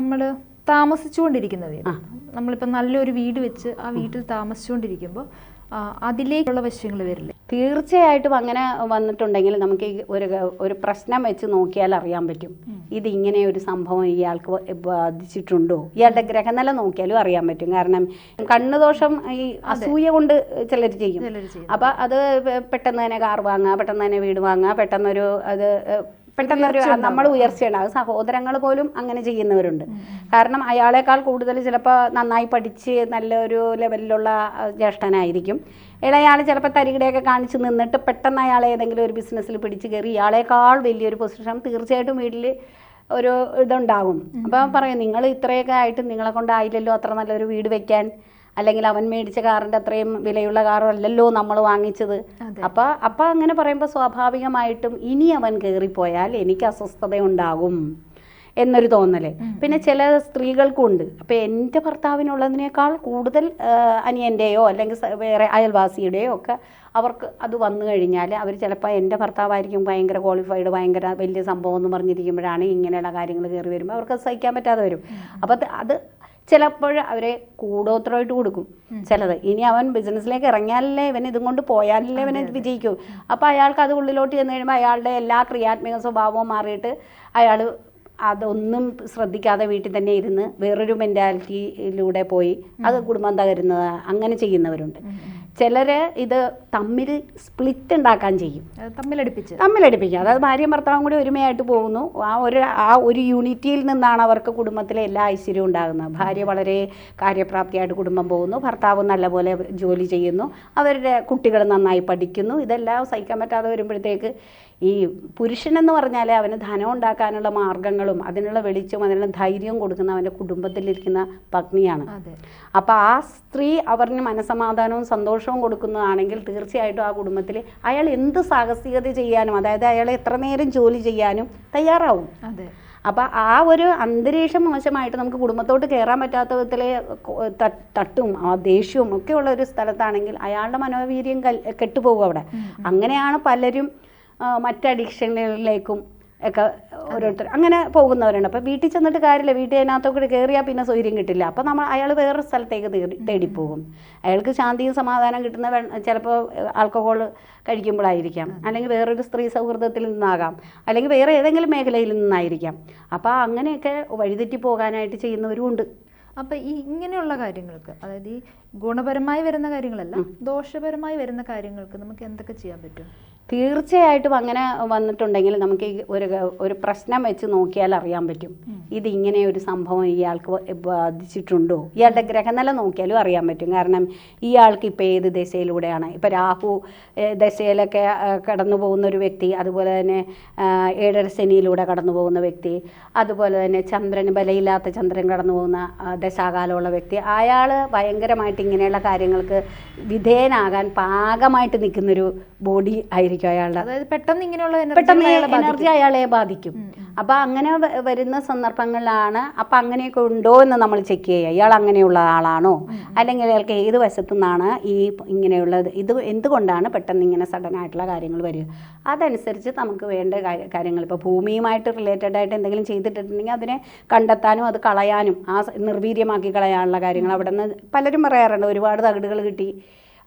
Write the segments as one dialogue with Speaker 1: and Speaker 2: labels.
Speaker 1: നമ്മൾ താമസിച്ചുകൊണ്ടിരിക്കുന്ന വീട് നമ്മളിപ്പോൾ നല്ലൊരു വീട് വെച്ച് ആ വീട്ടിൽ താമസിച്ചുകൊണ്ടിരിക്കുമ്പോൾ അതിലേക്കുള്ള വശങ്ങൾ വരില്ലേ?
Speaker 2: തീർച്ചയായിട്ടും അങ്ങനെ വന്നിട്ടുണ്ടെങ്കിൽ നമുക്ക് ഒരു ഒരു പ്രശ്നം വെച്ച് നോക്കിയാൽ അറിയാൻ പറ്റും. ഇത് ഇങ്ങനെ ഒരു സംഭവം ഇയാൾക്ക് ബാധിച്ചിട്ടുണ്ടോ? ഇയാളുടെ ഗ്രഹനില നോക്കിയാലും അറിയാൻ പറ്റും. കാരണം കണ്ണുദോഷം ഈ അസൂയ കൊണ്ട് ചിലർ ചെയ്യും. അപ്പം അത് പെട്ടെന്ന് തന്നെ കാർ വാങ്ങുക പെട്ടെന്ന് തന്നെ വീട് വാങ്ങുക പെട്ടെന്നൊരു അത് പെട്ടെന്നൊരു നമ്മൾ ഉയർച്ചയാണ് അത് സഹോദരങ്ങൾ പോലും അങ്ങനെ ചെയ്യുന്നവരുണ്ട്. കാരണം അയാളെക്കാൾ കൂടുതൽ ചിലപ്പോൾ നന്നായി പഠിച്ച് നല്ലൊരു ലെവലിലുള്ള ജ്യേഷ്ഠനായിരിക്കും. ഇളയാൾ ചിലപ്പോൾ തരികിടയൊക്കെ കാണിച്ച് നിന്നിട്ട് പെട്ടെന്ന് അയാളെ ഏതെങ്കിലും ഒരു ബിസിനസ്സിൽ പിടിച്ച് കയറി ഇയാളെക്കാൾ വലിയൊരു പൊസിഷൻ തീർച്ചയായിട്ടും വീട്ടിൽ ഒരു ഇതുണ്ടാകും. അപ്പം പറയും നിങ്ങൾ ഇത്രയൊക്കെ ആയിട്ട് നിങ്ങളെ കൊണ്ടായില്ലല്ലോ അത്ര നല്ലൊരു വീട് വെക്കാൻ. അല്ലെങ്കിൽ അവൻ മേടിച്ച കാറിന്റെ അത്രയും വിലയുള്ള കാറല്ലല്ലോ നമ്മൾ വാങ്ങിച്ചത്. അപ്പം അപ്പം അങ്ങനെ പറയുമ്പോൾ സ്വാഭാവികമായിട്ടും ഇനി അവൻ കയറിപ്പോയാൽ എനിക്ക് അസ്വസ്ഥതയുണ്ടാകും എന്നൊരു തോന്നൽ പിന്നെ ചില സ്ത്രീകൾക്കും ഉണ്ട്. അപ്പം എന്റെ ഭർത്താവിനുള്ളതിനേക്കാൾ കൂടുതൽ അനിയന്റെയോ അനിയന്റെയോ അല്ലെങ്കിൽ വേറെ അയൽവാസിയുടെയോ ഒക്കെ അവർക്ക് അത് വന്നു കഴിഞ്ഞാൽ അവർ ചിലപ്പോൾ എന്റെ ഭർത്താവായിരിക്കും ഭയങ്കര ക്വാളിഫൈഡ് ഭയങ്കര വലിയ സംഭവം എന്ന് പറഞ്ഞിരിക്കുമ്പോഴാണ് ഇങ്ങനെയുള്ള കാര്യങ്ങൾ കയറി വരുമ്പോൾ അവർക്ക് അത് സഹിക്കാൻ പറ്റാതെ വരും. അപ്പോൾ അത് ചിലപ്പോൾ അവരെ കൂടോത്രമായിട്ട് കൊടുക്കും. ചിലത്. ഇനി അവൻ ബിസിനസ്സിലേക്ക് ഇറങ്ങിയാലല്ലേ ഇവൻ ഇതും കൊണ്ട് പോയാലല്ലേ ഇവൻ വിജയിക്കും വിജയിക്കൂ. അപ്പോൾ അയാൾക്ക് അത് ഉള്ളിലോട്ട് ചെന്ന് കഴിയുമ്പോൾ അയാളുടെ എല്ലാ ക്രിയാത്മക സ്വഭാവവും മാറിയിട്ട് അയാൾ അതൊന്നും ശ്രദ്ധിക്കാതെ വീട്ടിൽ തന്നെ ഇരുന്ന് വേറൊരു മെന്റാലിറ്റിയിലൂടെ പോയി അത് കുടുംബം തകരുന്നത് അങ്ങനെ ചെയ്യുന്നവരുണ്ട്. ചിലർ ഇത് തമ്മിൽ സ്പ്ലിറ്റ് ഉണ്ടാക്കാൻ ചെയ്യും.
Speaker 1: തമ്മിലടിപ്പിച്ച്.
Speaker 2: തമ്മിലടിപ്പിക്കുക അതായത് ഭാര്യയും ഭർത്താവും കൂടി ഒരുമയായിട്ട് പോകുന്നു. ആ ഒരു ആ ഒരു യൂണിറ്റിയിൽ നിന്നാണ് അവർക്ക് കുടുംബത്തിലെ എല്ലാ ഐശ്വര്യവും ഉണ്ടാകുന്നത്. ഭാര്യ വളരെ കാര്യപ്രാപ്തിയായിട്ട് കുടുംബം പോകുന്നു. ഭർത്താവ് നല്ലപോലെ ജോലി ചെയ്യുന്നു. അവരുടെ കുട്ടികൾ നന്നായി പഠിക്കുന്നു. ഇതെല്ലാം സഹിക്കാൻ പറ്റാതെ വരുമ്പോഴത്തേക്ക് ഈ പുരുഷനെന്ന് പറഞ്ഞാൽ അവന് ധനം ഉണ്ടാക്കാനുള്ള മാർഗങ്ങളും അതിനുള്ള വെളിച്ചവും അതിനുള്ള ധൈര്യവും കൊടുക്കുന്ന അവന്റെ കുടുംബത്തിലിരിക്കുന്ന പത്നിയാണ്. അപ്പോൾ ആ സ്ത്രീ അവരിന് മനസമാധാനവും സന്തോഷവും കൊടുക്കുന്നതാണെങ്കിൽ തീർച്ചയായിട്ടും ആ കുടുംബത്തിൽ അയാൾ എന്ത് സാഹസികത ചെയ്യാനും അതായത് അയാൾ എത്ര നേരം ജോലി ചെയ്യാനും തയ്യാറാവും.
Speaker 1: അതെ.
Speaker 2: അപ്പോൾ ആ ഒരു അന്തരീക്ഷം മോശമായിട്ട് നമുക്ക് കുടുംബത്തോട്ട് കയറാൻ പറ്റാത്ത വിധത്തിൽ തട്ടും ആ ദേഷ്യവും ഒക്കെ ഉള്ള ഒരു സ്ഥലത്താണെങ്കിൽ അയാളുടെ മനോവീര്യം കെട്ടുപോകും അവിടെ. അങ്ങനെയാണ് പലരും ആ, മറ്റ് അഡിക്ഷനുകളിലേക്കും ഒക്കെ ഓരോരുത്തർ അങ്ങനെ പോകുന്നവരുണ്ട്. അപ്പോൾ വീട്ടിൽ ചെന്നിട്ട് കാര്യമില്ല. വീട്ടിൽ അതിനകത്തൊക്കെ കയറിയാൽ പിന്നെ സൗകര്യം കിട്ടില്ല. അപ്പോൾ നമ്മൾ അയാൾ വേറൊരു സ്ഥലത്തേക്ക് തേടി തേടിപ്പോകും. അയാൾക്ക് ശാന്തിയും സമാധാനം കിട്ടുന്ന ചിലപ്പോൾ ആൽക്കഹോൾ കഴിക്കുമ്പോഴായിരിക്കാം. അല്ലെങ്കിൽ വേറൊരു സ്ത്രീ സൗഹൃദത്തിൽ നിന്നാകാം. അല്ലെങ്കിൽ വേറെ ഏതെങ്കിലും മേഖലയിൽ നിന്നായിരിക്കാം. അപ്പോൾ അങ്ങനെയൊക്കെ വഴിതെറ്റി പോകാനായിട്ട് ചെയ്യുന്നവരും ഉണ്ട്.
Speaker 1: അപ്പോൾ ഈ ഇങ്ങനെയുള്ള കാര്യങ്ങൾക്ക് അതായത് ഈ ഗുണപരമായി വരുന്ന കാര്യങ്ങളല്ല ദോഷപരമായി വരുന്ന കാര്യങ്ങൾക്ക് നമുക്ക് എന്തൊക്കെ ചെയ്യാൻ പറ്റും?
Speaker 2: തീർച്ചയായിട്ടും അങ്ങനെ വന്നിട്ടുണ്ടെങ്കിൽ നമുക്ക് ഒരു ഒരു പ്രശ്നം വെച്ച് നോക്കിയാൽ അറിയാൻ പറ്റും. ഇത് ഇങ്ങനെ ഒരു സംഭവം ഇയാൾക്ക് ബാധിച്ചിട്ടുണ്ടോ? ഇയാളുടെ ഗ്രഹനില നോക്കിയാലും അറിയാൻ പറ്റും. കാരണം ഇയാൾക്ക് ഇപ്പോൾ ഏത് ദശയിലൂടെയാണ്? ഇപ്പോൾ രാഹു ദശയിലൊക്കെ കടന്നു പോകുന്ന ഒരു വ്യക്തി അതുപോലെ തന്നെ ഏഴര ശനിയിലൂടെ കടന്നു പോകുന്ന വ്യക്തി അതുപോലെ തന്നെ ചന്ദ്രന് ബലയില്ലാത്ത ചന്ദ്രൻ കടന്നു പോകുന്ന ദശാകാലമുള്ള വ്യക്തി അയാൾ ഭയങ്കരമായിട്ട് ഇങ്ങനെയുള്ള കാര്യങ്ങൾക്ക് വിധേയനാകാൻ പാകമായിട്ട് നിൽക്കുന്നൊരു ബോഡി ആയിരിക്കും അയാളുടെ.
Speaker 1: അതായത് പെട്ടെന്ന് ഇങ്ങനെയുള്ള
Speaker 2: പെട്ടെന്ന്
Speaker 1: എനർജി
Speaker 2: അയാളെ ബാധിക്കും. അപ്പം അങ്ങനെ വരുന്ന സന്ദർഭങ്ങളിലാണ് അപ്പം അങ്ങനെയൊക്കെ ഉണ്ടോ എന്ന് നമ്മൾ ചെക്ക് ചെയ്യുക. ഇയാൾ അങ്ങനെയുള്ള ആളാണോ? അല്ലെങ്കിൽ അയാൾക്ക് ഏത് വശത്തു നിന്നാണ് ഈ ഇങ്ങനെയുള്ളത്? ഇത് എന്തുകൊണ്ടാണ് പെട്ടെന്ന് ഇങ്ങനെ സഡൻ ആയിട്ടുള്ള കാര്യങ്ങൾ വരിക? അതനുസരിച്ച് നമുക്ക് വേണ്ട കാര്യങ്ങൾ. ഇപ്പോൾ ഭൂമിയുമായിട്ട് റിലേറ്റഡ് ആയിട്ട് എന്തെങ്കിലും ചെയ്തിട്ടുണ്ടെങ്കിൽ അതിനെ കണ്ടെത്താനും അത് കളയാനും ആ നിർവീര്യമാക്കി കളയാനുള്ള കാര്യങ്ങൾ അവിടെ നിന്ന് പലരും പറയാറുണ്ട്. ഒരുപാട് തകിടുകൾ കിട്ടി.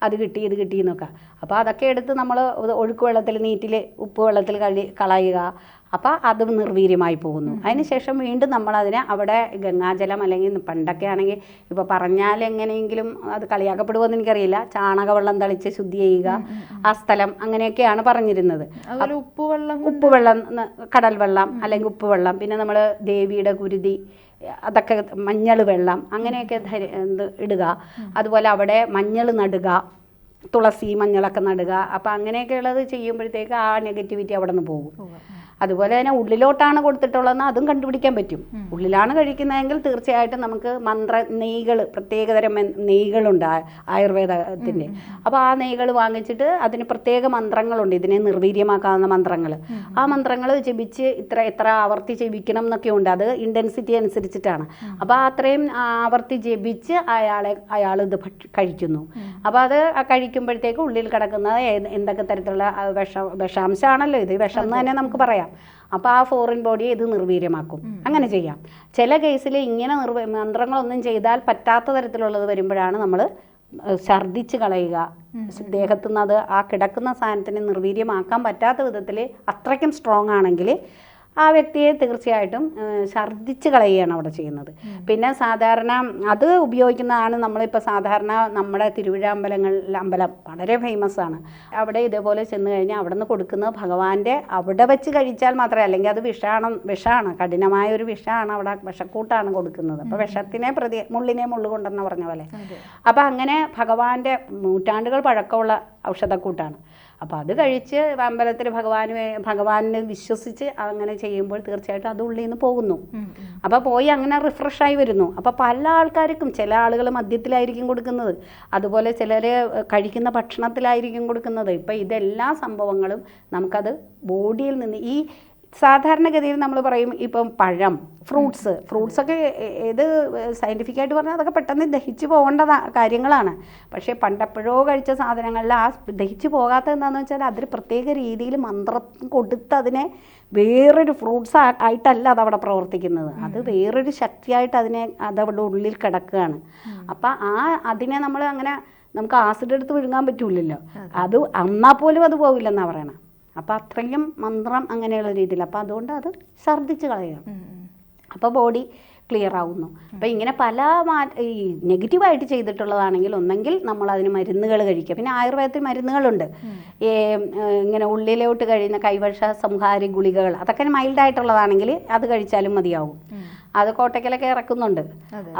Speaker 2: അത് കിട്ടി ഇത് കിട്ടി എന്നൊക്കെ. അപ്പോൾ അതൊക്കെ എടുത്ത് നമ്മൾ ഒഴുക്ക് വെള്ളത്തിൽ നീറ്റിൽ ഉപ്പ് വെള്ളത്തിൽ കഴി കളയുക. അപ്പോൾ അത് നിർവീര്യമായി പോകുന്നു. അതിനുശേഷം വീണ്ടും നമ്മളതിനെ അവിടെ ഗംഗാജലം അല്ലെങ്കിൽ പണ്ടൊക്കെ ആണെങ്കിൽ ഇപ്പോൾ പറഞ്ഞാൽ എങ്ങനെയെങ്കിലും അത് കളിയാക്കപ്പെടുമെന്ന് എനിക്കറിയില്ല. ചാണകവെള്ളം തളിച്ച് ശുദ്ധി ചെയ്യുക. ആ സ്ഥലം അങ്ങനെയൊക്കെയാണ് പറഞ്ഞിരുന്നത്.
Speaker 1: ഉപ്പുവെള്ളം
Speaker 2: ഉപ്പുവെള്ളം കടൽ വെള്ളം അല്ലെങ്കിൽ ഉപ്പുവെള്ളം പിന്നെ നമ്മൾ ദേവിയുടെ കുരുതി അതൊക്കെ മഞ്ഞൾ വെള്ളം അങ്ങനെയൊക്കെ ഇടുക. അതുപോലെ അവിടെ മഞ്ഞൾ നടുക. തുളസി മഞ്ഞളൊക്കെ നടുക. അപ്പം അങ്ങനെയൊക്കെയുള്ളത് ചെയ്യുമ്പോഴത്തേക്ക് ആ നെഗറ്റിവിറ്റി അവിടെ നിന്ന് പോകും. അതുപോലെ തന്നെ ഉള്ളിലോട്ടാണ് കൊടുത്തിട്ടുള്ളതെന്ന് അതും കണ്ടുപിടിക്കാൻ പറ്റും. ഉള്ളിലാണ് കഴിക്കുന്നതെങ്കിൽ തീർച്ചയായിട്ടും നമുക്ക് മന്ത്ര നെയ്കൾ പ്രത്യേകതരം നെയ്കളുണ്ട് ആയുർവേദത്തിന്റെ അപ്പോൾ ആ നെയ്കൾ വാങ്ങിച്ചിട്ട് അതിന് പ്രത്യേക മന്ത്രങ്ങളുണ്ട്. ഇതിനെ നിർവീര്യമാക്കാവുന്ന മന്ത്രങ്ങൾ ആ മന്ത്രങ്ങൾ ജപിച്ച് ഇത്ര എത്ര ആവർത്തി ജപിക്കണം എന്നൊക്കെ ഉണ്ട്. അത് ഇന്റൻസിറ്റി അനുസരിച്ചിട്ടാണ്. അപ്പോൾ അത്രയും ആവർത്തി ജപിച്ച് അയാളെ അയാൾ ഇത് കഴിക്കുന്നു. അപ്പോൾ അത് ആ കഴിക്കുമ്പോഴത്തേക്ക് ഉള്ളിൽ കിടക്കുന്ന എന്തൊക്കെ തരത്തിലുള്ള വിഷ വിഷാംശമാണല്ലോ ഇത്. വിഷം എന്ന് തന്നെ നമുക്ക് പറയാം. അപ്പോൾ ആ ഫോറിൻ ബോഡിയെ ഇത് നിർവീര്യമാക്കും. അങ്ങനെ ചെയ്യാം. ചില കേസിൽ ഇങ്ങനെ നിർവ മന്ത്രങ്ങളൊന്നും ചെയ്താൽ പറ്റാത്ത തരത്തിലുള്ളത് വരുമ്പോഴാണ് നമ്മൾ ഛർദ്ദിച്ച് കളയുക. ദേഹത്തുനിന്ന് അത് ആ കിടക്കുന്ന സാധനത്തിനെ നിർവീര്യമാക്കാൻ പറ്റാത്ത വിധത്തിൽ അത്രയ്ക്കും സ്ട്രോങ് ആണെങ്കിൽ ആ വ്യക്തിയെ തീർച്ചയായിട്ടും ഛർദ്ദിച്ച് കളയുകയാണ് അവിടെ ചെയ്യുന്നത്. പിന്നെ സാധാരണ അത് ഉപയോഗിക്കുന്നതാണ് നമ്മളിപ്പോൾ സാധാരണ നമ്മുടെ തിരുവിഴ അമ്പലങ്ങളിൽ അമ്പലം വളരെ ഫേമസ് ആണ്. അവിടെ ഇതേപോലെ ചെന്ന് കഴിഞ്ഞാൽ അവിടെ നിന്ന് കൊടുക്കുന്നത് ഭഗവാന്റെ അവിടെ വെച്ച് കഴിച്ചാൽ മാത്രമേ അല്ലെങ്കിൽ അത് വിഷാണ് വിഷമാണ് കഠിനമായ ഒരു വിഷമാണ് അവിടെ വിഷക്കൂട്ടാണ് കൊടുക്കുന്നത്. അപ്പോൾ വിഷത്തിനെ പ്രതി മുള്ളിനെ മുള്ളു കൊണ്ടെന്ന് പറഞ്ഞ പോലെ. അപ്പോൾ അങ്ങനെ ഭഗവാന്റെ നൂറ്റാണ്ടുകൾ പഴക്കമുള്ള ഔഷധക്കൂട്ടാണ്. അപ്പോൾ അത് കഴിച്ച് അമ്പലത്തിൽ ഭഗവാന് ഭഗവാനെ വിശ്വസിച്ച് അങ്ങനെ ചെയ്യുമ്പോൾ തീർച്ചയായിട്ടും അത് ഉള്ളിൽ നിന്ന് പോകുന്നു. അപ്പോൾ പോയി അങ്ങനെ റിഫ്രഷായി വരുന്നു. അപ്പോൾ പല ആൾക്കാർക്കും ചില ആളുകൾ മദ്യത്തിലായിരിക്കും കൊടുക്കുന്നത്. അതുപോലെ ചിലർ കഴിക്കുന്ന ഭക്ഷണത്തിലായിരിക്കും കൊടുക്കുന്നത്. ഇപ്പം ഇതെല്ലാ സംഭവങ്ങളും നമുക്കത് ബോഡിയിൽ നിന്ന് ഈ സാധാരണഗതിയിൽ നമ്മൾ പറയും ഇപ്പം പഴം ഫ്രൂട്ട്സ്. ഫ്രൂട്ട്സൊക്കെ ഏത് സയന്റിഫിക്കായിട്ട് പറഞ്ഞാൽ അതൊക്കെ പെട്ടെന്ന് ദഹിച്ചു പോകേണ്ട കാര്യങ്ങളാണ്. പക്ഷേ പണ്ടെപ്പോഴോ കഴിച്ച സാധനങ്ങളിൽ ആ ദഹിച്ചു പോകാത്ത എന്താണെന്ന് വെച്ചാൽ അതൊരു പ്രത്യേക രീതിയിൽ മന്ത്രം കൊടുത്ത് അതിനെ വേറൊരു ഫ്രൂട്ട്സ് ആയിട്ടല്ല അതവിടെ പ്രവർത്തിക്കുന്നത്. അത് വേറൊരു ശക്തിയായിട്ട് അതിനെ അതവിടെ ഉള്ളിൽ കിടക്കുകയാണ്. അപ്പം ആ അതിനെ നമ്മൾ അങ്ങനെ നമുക്ക് ആസിഡ് എടുത്ത് വിഴുങ്ങാൻ പറ്റൂലല്ലോ. അത്. അന്നാ പോലും അത് പോവില്ലെന്നാണ് പറയണത് അപ്പം അത്രയും മന്ത്രം അങ്ങനെയുള്ള രീതിയിൽ. അപ്പം അതുകൊണ്ട് അത് ഛർദ്ദിച്ച് കളയുക. അപ്പോൾ ബോഡി ക്ലിയർ ആവുന്നു. അപ്പോൾ ഇങ്ങനെ പല മാ ഈ നെഗറ്റീവായിട്ട് ചെയ്തിട്ടുള്ളതാണെങ്കിൽ ഒന്നെങ്കിൽ നമ്മൾ അതിന് മരുന്നുകൾ കഴിക്കുക. പിന്നെ ആയുർവേദത്തിൽ മരുന്നുകളുണ്ട്. ഈ ഇങ്ങനെ ഉള്ളിലോട്ട് കഴിയുന്ന കൈവശ സംഹാരി ഗുളികകൾ അതൊക്കെ മൈൽഡായിട്ടുള്ളതാണെങ്കിൽ അത് കഴിച്ചാലും മതിയാവും. അത് കോട്ടയ്ക്കലൊക്കെ ഇറക്കുന്നുണ്ട്.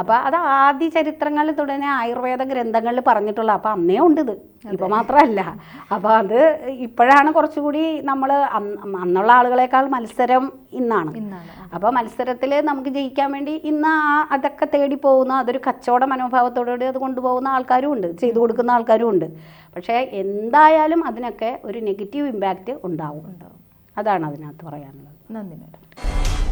Speaker 1: അപ്പൊ
Speaker 2: അപ്പോൾ അത് ആദ്യ ചരിത്രങ്ങളിൽ തുടങ്ങിയ ആയുർവേദ ഗ്രന്ഥങ്ങളിൽ പറഞ്ഞിട്ടുള്ള അപ്പോൾ അന്നേ ഉണ്ട് ഇത് ഇപ്പോൾ മാത്രമല്ല. അപ്പോൾ അത് ഇപ്പോഴാണ് കുറച്ചുകൂടി നമ്മൾ അന്നുള്ള ആളുകളെക്കാൾ മത്സരം ഇന്നാണ്.
Speaker 1: അപ്പൊ
Speaker 2: അപ്പോൾ മത്സരത്തിൽ നമുക്ക് ജയിക്കാൻ വേണ്ടി ഇന്ന് ആ അതൊക്കെ തേടി പോകുന്ന അതൊരു കച്ചവട മനോഭാവത്തോടുകൂടി അത് കൊണ്ടുപോകുന്ന ആൾക്കാരും ഉണ്ട്. ചെയ്തു കൊടുക്കുന്ന ആൾക്കാരും ഉണ്ട്. പക്ഷേ എന്തായാലും അതിനൊക്കെ ഒരു നെഗറ്റീവ് ഇമ്പാക്റ്റ്
Speaker 1: ഉണ്ടാവും.
Speaker 2: അതാണ് അതിനകത്ത് പറയാനുള്ളത്.
Speaker 1: നന്ദി മാഡം.